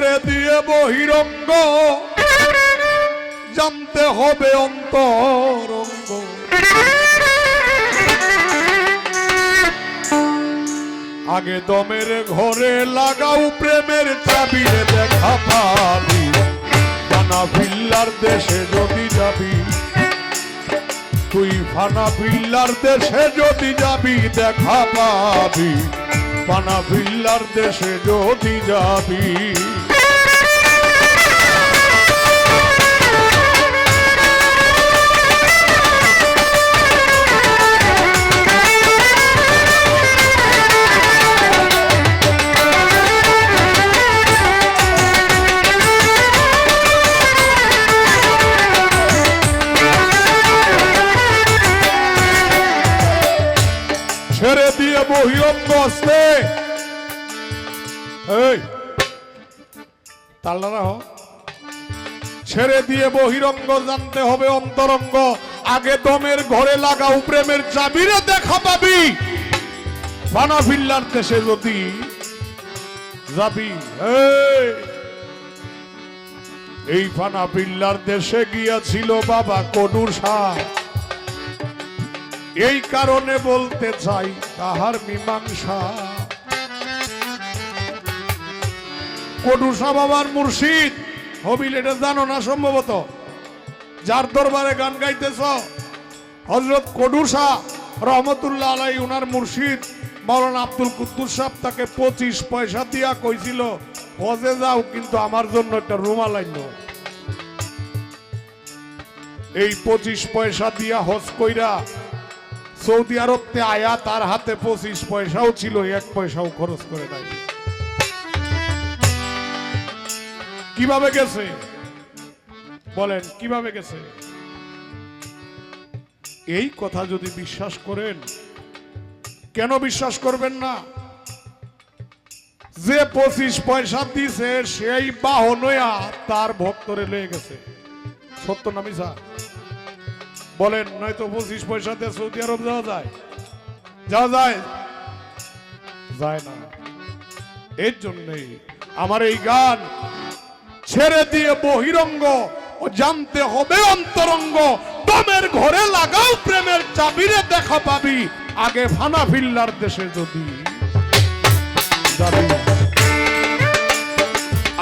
ছেড়ে দিয়ে বহিরঙ্গ। জানতে হবে অন্তরঙ্গ। আগে দমের ঘরে লাগাও প্রেমের চাবিরে দেখা পাবি। ফানা ভিল্লার দেশে যদি যাবি, তুই ফানা ভিল্লার দেশে যদি যাবি, দেখা পাবি। ফানা ভিল্লার দেশে যদি যাবি রাহ ছেড়ে দিয়ে বহিরঙ্গ জানতে হবে অন্তরঙ্গ। আগে দমের ঘরে লাগাও প্রেমের চাবিরে দেখা পাবি। ফানা ফিল্লার দেশে যদি যাবি। এই, এই ফানা ফিল্লার দেশে গিয়াছিল বাবা কনুর শাহ এই কারণে বলতে চাই তাহার মীমাংসা। কটুসা বাবার মুর্শিদ। হবিল, এটা জানো না সম্ভবত? যার দরবারে গান গাইতেছ হজরত কডুসা রহমতুল্লাহ আলাই উনার মুর্শিদ। মৌলানা আব্দুল কুদ্দুস সাহেব তাকে পঁচিশ পয়সা দিয়া কইছিল, হজে যাও, কিন্তু আমার জন্য একটা রুমাল আইন। এই পঁচিশ পয়সা দিয়া হজ কইরা সৌদি আরবতে আয়া, তার হাতে পঁচিশ পয়সাও ছিল, এক পয়সাও খরচ করে নাই। কীভাবে গেছে? বলেন, কীভাবে গেছে? এই কথা যদি বিশ্বাস করেন, কেন বিশ্বাস করবেন না? যে পঁচিশ পয়সা দিছে সেই বাহনয়া তার ভক্তরে লয়ে গেছে। সত্য না মিশা বলেন, নয়তো পঁচিশ পয়সা দিয়ে সৌদি আরব যাওয়া যায়? যাওয়া যায়? যায় না। এর জন্যই আমার এই গান ছেড়ে দিয়ে বহিরঙ্গ ও জানতে হবে অন্তরঙ্গ। দমের ঘরে লাগাও প্রেমের চাবিরে, দেখা পাবি আগে ফানা ফিল্লার দেশে যদি।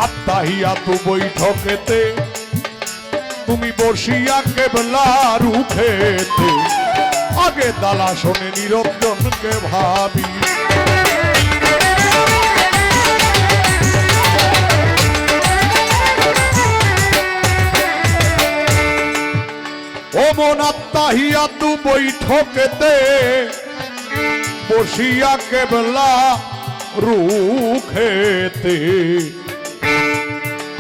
আত্মাহিয়া তু বৈঠকেতে, তুমি বসিয়া কেবলার উঠেতে। আগে দালা শোনে নিরঞ্জনকে ভাবি। ও মন আত্মাহিয়া তু বৈঠকেতে বসিয়া কেবলা রুখেতে।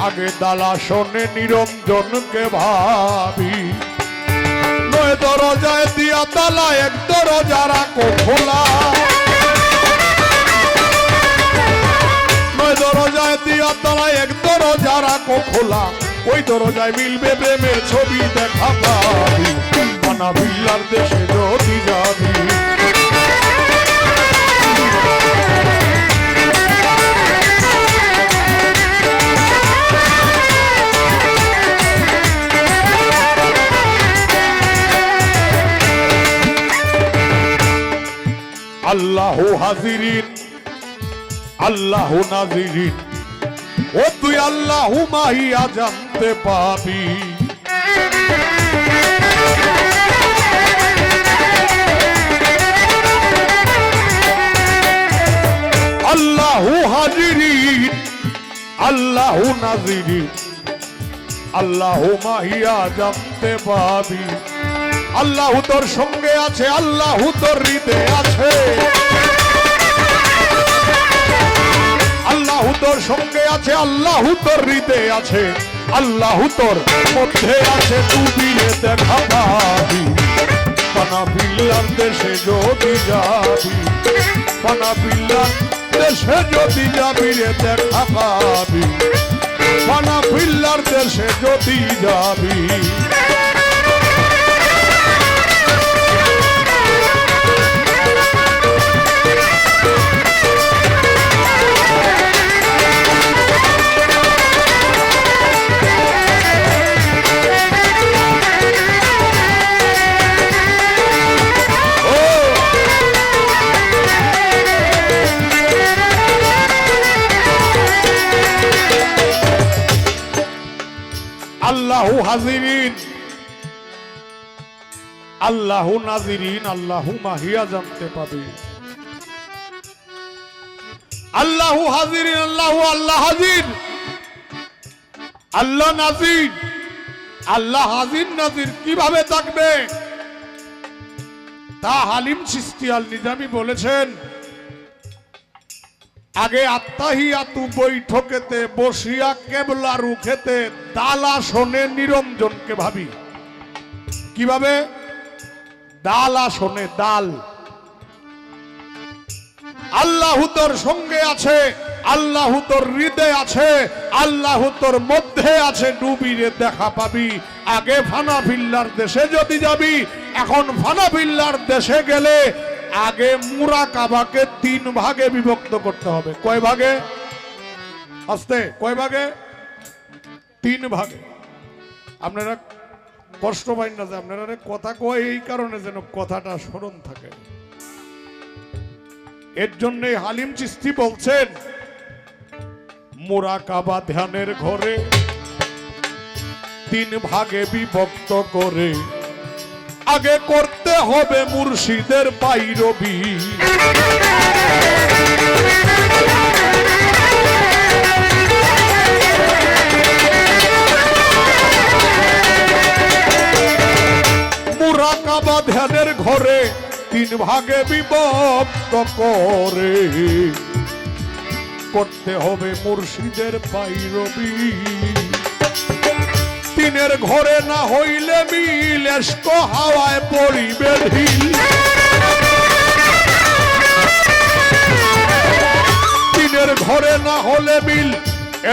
আগে দালা শোনে নিরঞ্জনকে ভাবি। নয় দরজায় দিয়া তালা, এক দরজা রাখো খোলা। নয় দরজায় দিয়া তালা, এক দরজা রাখো খোলা। ওই দরজায় মিলবে প্রেমের ছবি দেখা পাবি। মানা বিল্লার দেশে যদি যাবি। আল্লাহ হাজিরিন, আল্লাহ নাজিরিন। ও তুই আল্লাহ মাহিয়া জানতে পাবি। আল্লাহ হাজিরিন আল্লাহ নাজিরিন আল্লাহ মাহিয়া জানতে পাবি। আল্লাহ তোর সঙ্গে আছে, আল্লাহ তোর হৃদে আছে। আল্লাহ তোর সঙ্গে আছে, আল্লাহ তোর হৃদে আছে, আল্লাহ তোর মধ্যে আছে ডুবিয়ে দেখা পাবি। পানা বিল্লার দেশে যদি যাবি, পানা বিল্লার দেশে যদি যাবি রে, দেখা পাবি। পানা বিল্লার দেশে যদি যাবি। হাজিরিন। আল্লাহ নাজিরিন, আল্লাহু মাহিয়া জানতে পাবে। আল্লাহু হাজিরিন, আল্লাহু আল্লাহ হাজির। আল্লাহ নাজির। আল্লাহ হাজির নাজির কীভাবে থাকবে? তা হালিম আল নিজামি বলেছেন আগে আত্মাহিয়াতু বৈঠকেতে বসিয়া কেবলা রুখেতে দালা শোনে নিরঞ্জনকে ভাবি। কীভাবে? দাল আসনে দাল। আল্লাহ তোর সঙ্গে আছে, আল্লাহ তোর হৃদয় আছে, আল্লাহ তোর মধ্যে আছে ডুবিরে দেখা পাবি। আগে ফানা ফিল্লার দেশে যদি যাবি, এখন ফানা ফিল্লার দেশে গেলে আগে মুরা কাবাকে তিন ভাগে বিভক্ত করতে হবে। কয় ভাগে? আস্তে, কয় ভাগে? তিন ভাগে। আপনারা কষ্ট পাই না যে আপনারা কথা কয় এই কারণে যেন কথাটা স্মরণ থাকে। এর জন্য হালিম চিস্তি বলছেন মোরাকাবা ধ্যানের ঘরে তিন ভাগে বিভক্ত করে আগে করতে হবে মুর্শিদের পাইরবি। মুরাকাবা ধ্যানের ঘরে তিন ভাগে বিভক্ত করে। করতে হবে মুর্শিদের পাইরবি। তিনের ঘরে না হইলে মিল হাওয়ায় পড়িবে ঢিল। তিনের ঘরে না হলে মিল,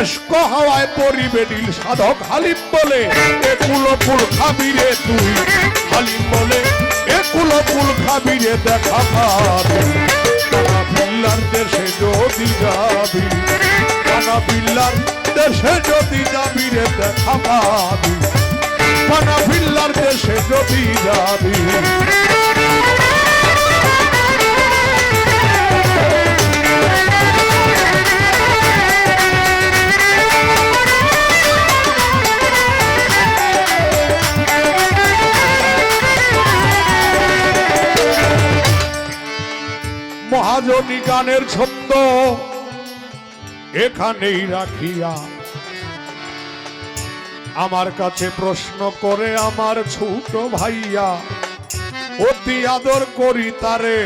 এস্ক হাওয়ায় পরিবে নীল সাধক হালিম বলে, এ কুলো ফুল খাবি রে তুই। হালিম বলে, এ কুলো ফুল খাবি রে, দেখা পাবি। দেশে যদি যাবি। কানা বিল্লার, দেশে যদি যাবি রে দেখা পাবি। কানা বিল্লার, দেশে যদি যাবি। মহাজনী গানের ছন্দ এখানেই রাখিয়া আমার কাছে প্রশ্ন করে আমার ছোট ভাইয়া, অতি আদর করি তারে।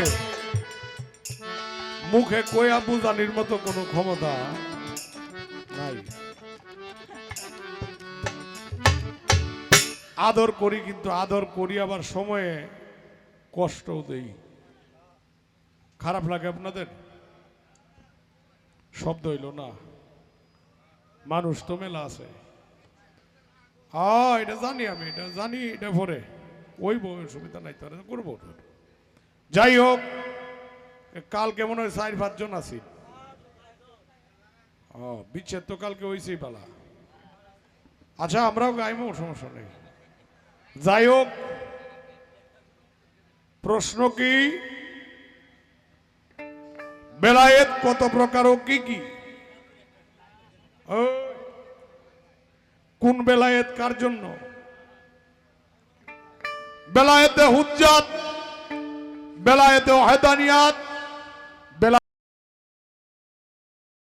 মুখে কয়া বুঝানির মতো কোনো ক্ষমতা নাই। আদর করি কিন্তু আদর করি আবার সময়ে কষ্টও দেই। খারাপ লাগে আপনাদের? শব্দ হইল, না, মানুষ তো মেলা আছে। হ্যাঁ এটা জানি আমি, এটা জানি, এটা পরে। ওই বউয়ের সুবিধা নাই তারা করব যাই হোক কাল কেমন হয় চার পাঁচজন আছি। ও বিচ্ছেদ তো কালকে হয়েছেই পালা। আচ্ছা আমরাও গাইমো, সমস্যা নেই। যাই হোক, প্রশ্ন কি? বেলায়েত কত প্রকার ও কি কি? কোন বেলায়েত কার জন্য? বেলায়েতে হুজ্জাত বেলায়েতে ওহেদানিয়াত